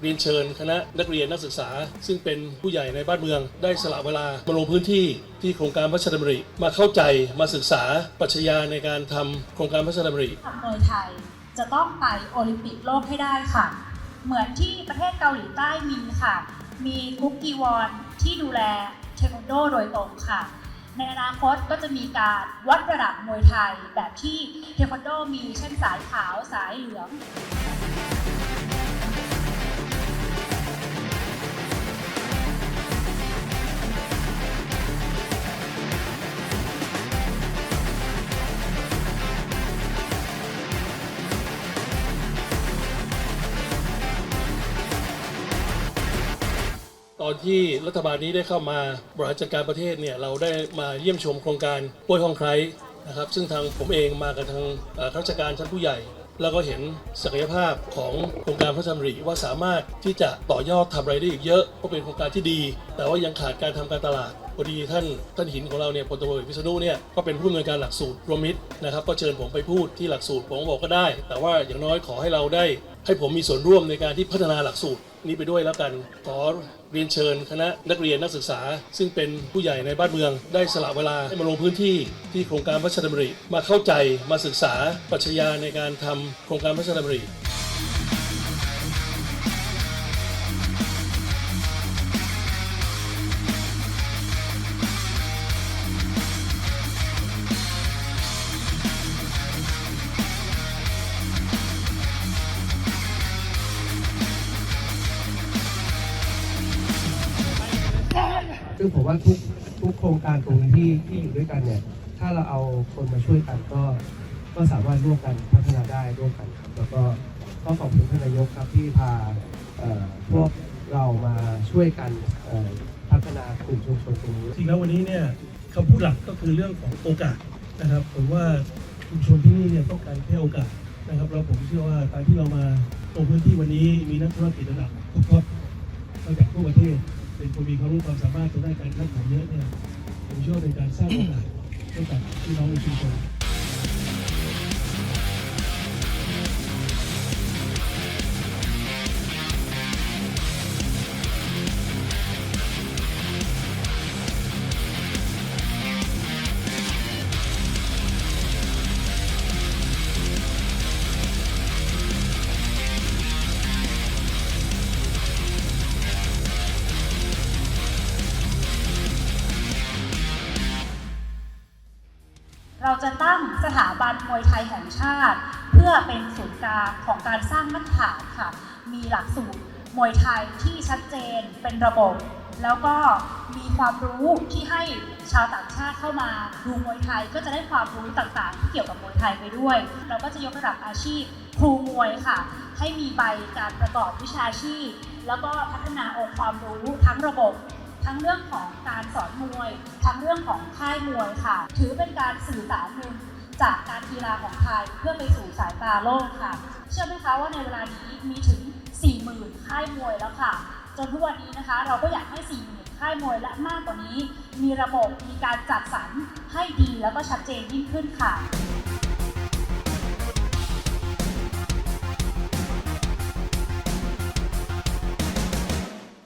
เรียนเชิญคณะนักเรียนนักศึกษา ซึ่งเป็นผู้ใหญ่ในบ้านเมือง ได้สละเวลามาลงพื้นที่ที่โครงการพระราชดำริมาเข้าใจมาศึกษาปรัชญาในการทำโครงการพระราชดำริทำมวยไทยจะต้องไปโอลิมปิกโลกให้ได้ค่ะ เหมือนที่ประเทศเกาหลีใต้มีค่ะ มีกุ๊กกีวอนที่ดูแลเทควันโดโดยตรงค่ะ ในอนาคตก็จะมีการวัดระดับมวยไทยแบบที่เทควันโดมีเช่นสายขาวสายเหลือง ตอนที่รัฐบาลนี้ได้เข้ามาบริหารจัดการประเทศเนี่ยเราได้มาเยี่ยมชมโครงการป่วยห้องไคร้นะครับ ซึ่งทางผมเองมากับทางข้าราชการชั้นผู้ใหญ่ แล้วก็เห็นศักยภาพของโครงการพระราชดำริว่าสามารถที่จะต่อยอดทำอะไรได้อีกเยอะก็เป็นโครงการที่ดี แต่ว่ายังขาดการทำการตลาดพอดีท่านท่านหินของเราเนี่ยพลตำรวจเอกวิษณุเนี่ยก็เป็นผู้อำนวยการหลักสูตรรวมมิตรนะครับ ก็เชิญผมไปพูดที่หลักสูตรผมบอกก็ได้ แต่ว่าอย่างน้อยขอให้เราได้ให้ผมมีส่วนร่วมในการที่พัฒนาหลักสูตร นี้ไปด้วยแล้วกัน ขอเรียนเชิญคณะนักเรียนนักศึกษา ซึ่งเป็นผู้ใหญ่ในบ้านเมือง ได้สละเวลาให้มาลงพื้นที่ที่โครงการพระราชดำริมาเข้าใจมาศึกษาปรัชญาในการทำโครงการพระราชดำริ ซึ่งผมว่าทุกทุกโครงการตรงนี้ที่ที่อยู่ด้วยกันเนี่ย ถ้าเราเอาคนมาช่วยกันก็ ก็สามารถร่วมกันพัฒนาได้ร่วมกันครับแล้วก็ก็ขอบคุณท่านนายกครับที่พาเอ่อพวกเรามาช่วยกันเอ่อพัฒนากลุ่มชุมชนตรงนี้ จริงแล้ววันนี้เนี่ยคำพูดหลักก็คือเรื่องของโอกาสนะครับผมว่าชุมชนที่นี่เนี่ยต้องการแค่โอกาสนะครับแล้วผมเชื่อว่าการที่เรามาลงพื้นที่วันนี้มีนักธุรกิจระดับท็อปๆมาจากทั่วประเทศ เป็นคนมีความรู้ความสามารถทางด้านการค้าขายเยอะเนี่ยผมเชื่อว่าเป็นการสร้างโอกาสให้กับพี่น้องในชุมชน เราจะตั้งสถาบันมวยไทยแห่งชาติ เพื่อเป็นศูนย์กลางของการสร้างมาตรฐานค่ะ มีหลักสูตรมวยไทยที่ชัดเจนเป็นระบบ แล้วก็มีความรู้ที่ให้ชาวต่างชาติเข้ามาดูมวยไทยก็จะได้ความรู้ต่างๆ ที่เกี่ยวกับมวยไทยไปด้วย เราก็จะยกระดับอาชีพครูมวยค่ะ ให้มีใบการประกอบวิชาชีพ แล้วก็พัฒนาองค์ความรู้ทั้งระบบ ทั้งเรื่องของการสอนมวย ทั้งเรื่องของค่ายมวยค่ะ ถือเป็นการสื่อสารหนึ่งจากการกีฬาของไทยเพื่อไปสู่สายตาโลกค่ะ เชื่อไหมคะว่าในเวลานี้มีถึง 40,000 ค่ายมวยแล้วค่ะ จนทุกวันนี้นะคะ เราก็อยากให้ 40,000 ค่ายมวยและมากกว่านี้ มีระบบมีการจัดสรรให้ดีแล้วก็ชัดเจนยิ่งขึ้นค่ะ